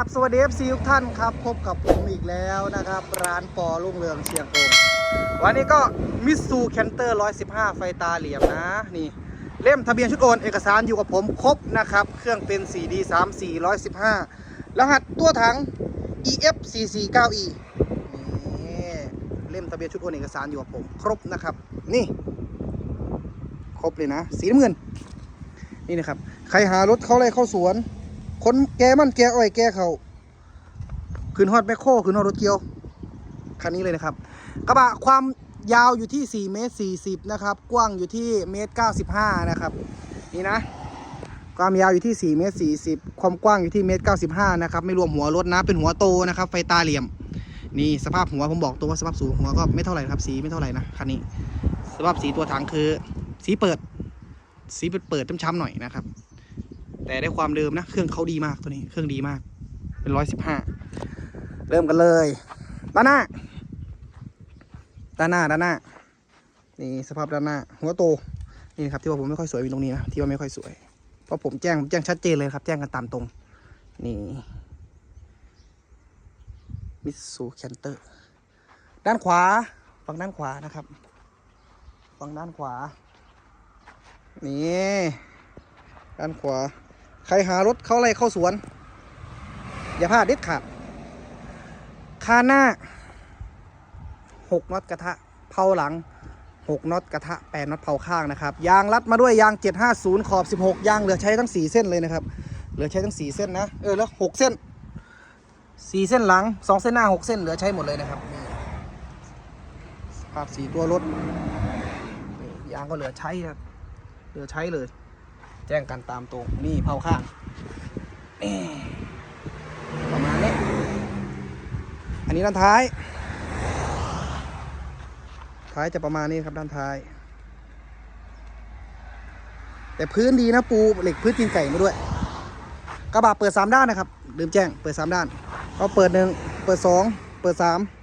ราบสวัสดี FC ทุกท่านครับพบกับผมอีกแล้วนะครับ ร้านปอรุ่งเรืองเชียงกงวันนี้ก็มิสูแคนเตอร์ 115 ไฟตาเหลี่ยมนะ นี่ เล่มทะเบียนชุดโอนเอกสารอยู่กับผมครบนะครับ เครื่องเป็น 4D 3 4 115 รหัสตัวถัง EF 449E นี่เล่มทะเบียนชุดโอนเอกสารอยู่กับผมครบนะครับ นี่ ครบเลยนะ สีน้ำเงิน นี่นะครับ ใครหารถเข้าไรเข้าสวน คนแกมันแกอ้อยแกเขาขึ้นฮอดแมคโครขึ้นฮอดรถเกียว คันนี้เลยนะครับ กระบะความยาวอยู่ที่ 4 เมตร 40 นะครับ กว้างอยู่ที่เมตร 95 นะครับ นี่นะ ความยาวอยู่ที่ 4 เมตร 40 ความกว้างอยู่ที่เมตร 95 นะครับ ไม่รวมหัวรถนะ เป็นหัวโตนะครับ ไฟตาเหลี่ยม นี่สภาพหัวผมบอกตัวว่าสภาพสูงหัวก็ไม่เท่าไหร่ครับ สีไม่เท่าไหร่นะคันนี้ สภาพสีตัวถังคือ สีเปิด สีเปิดเปิดช้ำๆหน่อยนะครับ แต่ได้ความเดิมนะ เครื่องเขาดีมากตัวนี้ เครื่องดีมาก เป็นร้อยสิบห้าเริ่มกันเลย ด้านหน้า ด้านหน้า ด้านหน้า นี่สภาพด้านหน้า หัวโต นี่ครับที่ว่าผมไม่ค่อยสวยมีตรงนี้นะ ที่ว่าไม่ค่อยสวย เพราะผมแจ้งผมแจ้งชัดเจนเลยครับ แจ้งกันตามตรง นี่ มิสูแคนเตอร์ ด้านขวา ฝั่งด้านขวานะครับ ฝั่งด้านขวา นี่ ด้านขวา ใครหารถเข้าไรเข้าสวน อย่าพลาดเด็ดขาดคาหน้าหกน็อตกระทะเผาหลังหกน็อตกระทะแปดน็อตเผาข้างนะครับ ยางรัดมาด้วยยาง750ขอบ16ยางเหลือใช้ทั้ง4เส้นเลยนะครับ เหลือใช้ทั้ง4เส้นนะ เออแล้ว6เส้น4เส้นหลัง2เส้นหน้า6เส้นเหลือใช้หมดเลยนะครับภาพสีตัวรถยางก็เหลือใช้นะเหลือใช้เลย แจ้งกันตามตรงนี่เผาข้างนี่ประมาณนี้อันนี้ด้านท้าย ท้ายจะประมาณนี้ครับด้านท้าย แต่พื้นดีนะปูเหล็กพื้นตีนไก่มาด้วย กระบะเปิด3ด้านนะครับลืมแจ้งเปิด3ด้านเราเปิดหนึ่งเปิด2เปิด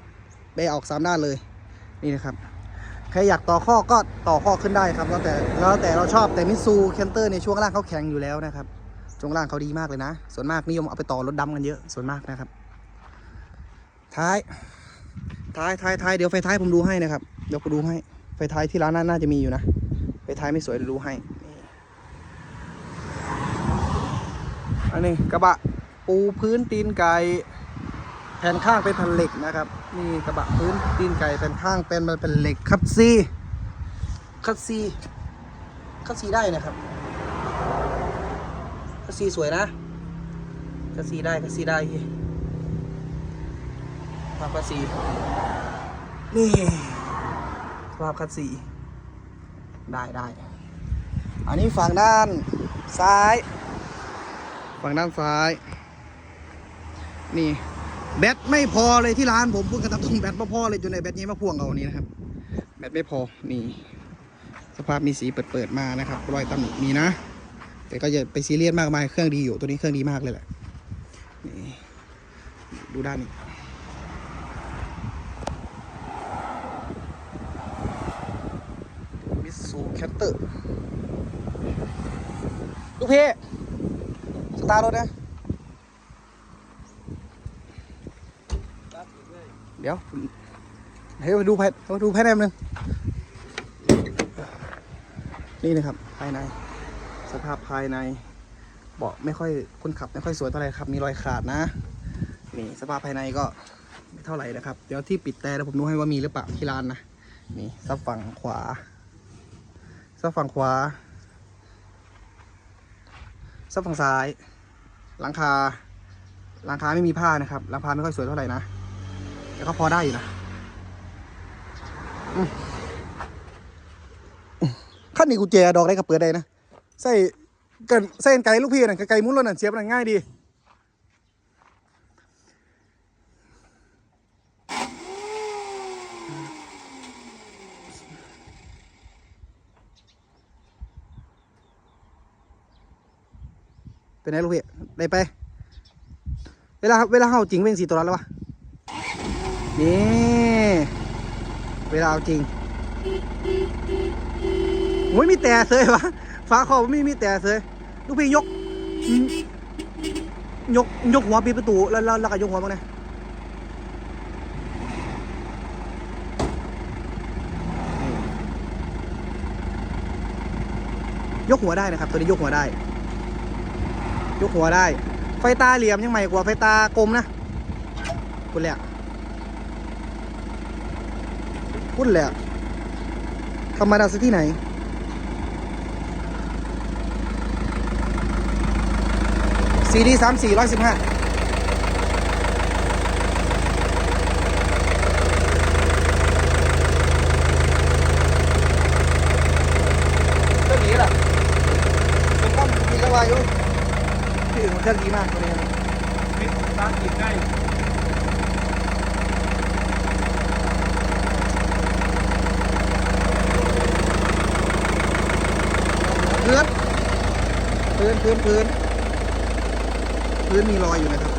3ไปออก3ด้านเลยนี่นะครับ ใครอยากต่อข้อก็ต่อข้อขึ้นได้ครับ แล้วแต่แล้วแต่เราชอบแต่มิซูแคนเตอร์ในช่วงล่างเขาแข็งอยู่แล้วนะครับช่วงล่างเขาดีมากเลยนะ ส่วนมากนิยมเอาไปต่อรถดำกันเยอะส่วนมากนะครับ ท้าย ท้ายท้ายท้ายเดี๋ยวไฟท้ายผมดูให้นะครับเดี๋ยวผมดูให้ไฟท้ายที่ร้านน่าน่าจะมีอยู่นะไฟท้ายไม่สวยดูให้อันนี้กระบะปูพื้นตีนไก่ แผ่นข้างเป็นแผ่นเหล็กนะครับนี่กระบะพื้นตีนไก่แผ่นข้างเป็นมันเป็นเหล็กคัตซีคัตซีคัตซีได้นะครับคัตซีสวยนะคัตซีได้คัตซีได้ภาพคัตซีนี่ภาพคัตซีได้ได้อันนี้ฝั่งด้านซ้าย ฝั่งด้านซ้าย นี่ แบตไม่พอเลยที่ร้านผมพูดกันตามตรงแบตไม่พอเลยจนในแบตนี้มาพ่วงเอานี่นะครับ แบตไม่พอนี่ สภาพมีสีเปิดๆมานะครับ รอยตำหนิมีนะ แต่ก็อย่าไปซีเรียสมากมายเครื่องดีอยู่ตัวนี้เครื่องดีมากเลยแหละนี่ดูด้านนี้มิสูแคตเตอร์ลูกพี่สตาร์รถนะ เดี๋ยวให้มาดูภายมาดูภายในนึงนี่นะครับภายใน สภาพภายในเบาะไม่ค่อยคนขับไม่ค่อยสวยเท่าไหร่ครับ มีรอยขาดนะ นี่สภาพภายในก็ไม่เท่าไหร่นะครับ เดี๋ยวที่ปิดแต่เดี๋ยวผมดูให้ว่ามีหรือเปล่าที่ร้านนะนี่ซับฝั่งขวาซับฝั่งขวาซับฝั่งซ้าย หลังคาหลังคาไม่มีผ้านะครับหลังคาไม่ค่อยสวยเท่าไหร่นะ แต่ก็พอได้อยู่นะขั้นนี้กูแจดอกได้กับเปิดได้นะ ใส่เกินใส่ไก่ลูกพี่น่ะไก่มุ้นรถน่ะเสียบน่ะง่ายดีเป็นไงลูกพี่ได้ไป เวลาเวลาเข้าจริงเป็นสีตัวนั้นแล้ววะ นี่เวลาเอาจริงโอ้ยมีแต่เสยวะฟ้าคอไม่มีแต่เสยลูกพี่ยก ยกยกหัวปิดประตูแล้วแล้วแล้วก็ยกหัวมั้งนี่ยยกหัวได้นะครับ ตัวนี้ยกหัวได้ ยกหัวได้ ไฟตาเหลี่ยมยังใหม่กว่าไฟตากลมนะคุณแหละ คุณแหละธรรมดาสักที่ไหน ซีดีสามสี่ร้อยสิบห้าเครื่องนี้แหละผมก็มีกระวายอยู่ที่อื่นมันเครื่องดีมากตัวนี้ ไม่ร้านกินได้ พื้นพื้นพื้นพื้นพื้นมีรอยอยู่นะครับ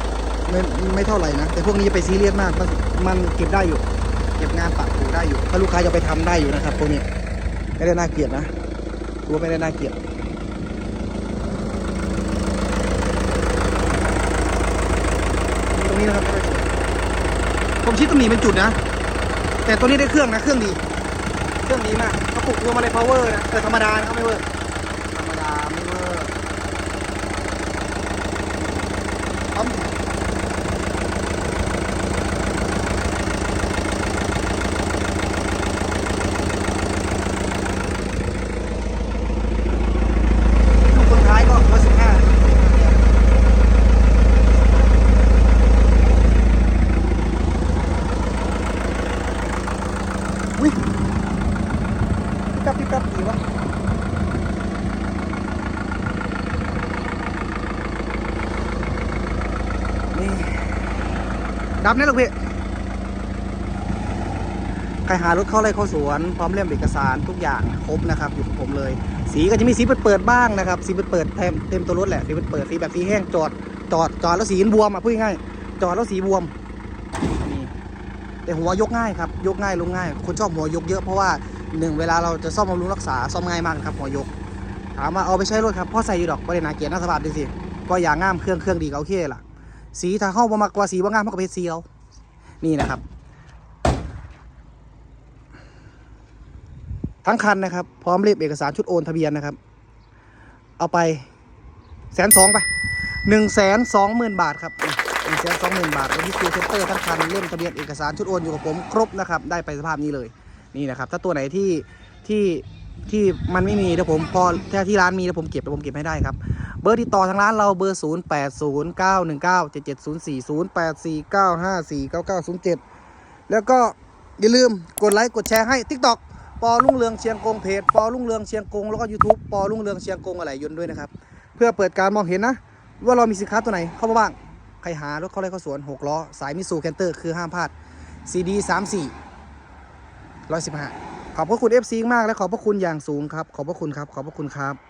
ไม่ไม่เท่าไหร่นะ แต่พวกนี้จะไปซีเรียสมากมันมันเก็บได้อยู่ เก็บงานปักถูได้อยู่ ถ้าลูกค้าจะไปทำได้อยู่นะครับพวกนี้ไม่ได้น่าเกลียดนะรู้ว่าไม่ได้น่าเกลียดตรงนี้นะครับไม่ได้สวยผมชิดตรงนี้เป็นจุดนะ แต่ตัวนี้ได้เครื่องนะ เครื่องดี เครื่องดีมากเขาปลุกตัวมาเลย power นะแต่ธรรมดานะครับไม่เวอร์รมดาไม่เวอร์ปั๊มลูกคนท้ายก็ร้อยสิบห้าอุ้ยพี่กับพี่กับดีวะ นี่ ดับนี่ลูกพี่ใครหารถเข้าไร่เข้าสวนพร้อมเล่มเอกสารทุกอย่างครบนะครับ อยู่กับผมเลย สีก็จะมีสีเปิดๆบ้างนะครับ สีเปิดๆเต็มเต็มตัวรถแหละสีเปิดๆสีแบบสีแห้งจอดจอดจอดแล้วสีบวมอะพูดง่ายจอดแล้วสีบวมนี่แต่หัวยกง่ายครับยกง่ายลงง่าย คนชอบหัวยกเยอะเพราะว่าหนึ่งเวลาเราจะซ่อมบำรุงรักษาซ่อมง่ายมากครับหัวยก ถามว่าเอาไปใช้รถครับพ่อใส่อยู่ดอกประเด็นนาเกียรติหน้าสภาพดีสิก็อย่างง่ามเครื่องเครื่องดีก็โอเคล่ะ สีถ้าเข้าบ่มากกว่าสีว่างามเท่ากับเพชรซีเอานี่นะครับ ทั้งคันนะครับ พร้อมเรียบเอกสารชุดโอนทะเบียนนะครับ เอาไปแสนสองไปหนึ่งแสนสองหมื่นบาทครับหนึ่งแสนสองหมื่นบาทวันนี้คิวเซ็นเตอร์ทั้งคันเล่มทะเบียนเอกสารชุดโอนอยู่กับผมครบนะครับ ได้ไปสภาพนี้เลยนี่นะครับ ถ้าตัวไหนที่ที่ที่มันไม่มีเดี๋ยวผมพอถ้าที่ร้านมีเดี๋ยวผมเก็บเดี๋ยวผมเก็บให้ได้ครับ อร์ติดต่อทางร้านเราเบอร์ 0 8 0 9 1 9 7 7 0 4 0 8 4 9 5 4 9 9 0 7 แล้วก็อย่าลืมกดไลค์กดแชร์ให้ TikTok ปอรุ่งเรืองเชียงกงเพจปอรุ่งเรืองเชียงกงแล้วก็ YouTube ปอรุ่งเรืองเชียงกงอะไรยนต์ด้วยนะครับ เพื่อเปิดการมองเห็นนะ ว่าเรามีสินค้าตัวไหนเข้ามาบ้าง ใครหารถเข้าไร่เข้าสวน 6 ล้อ สายมิสูแคนเตอร์คือห้ามพลาด CD 3 4 115 ขอบพระคุณ FC มากและขอบพระคุณอย่างสูงครับ ขอบพระคุณครับ ขอบพระคุณครับ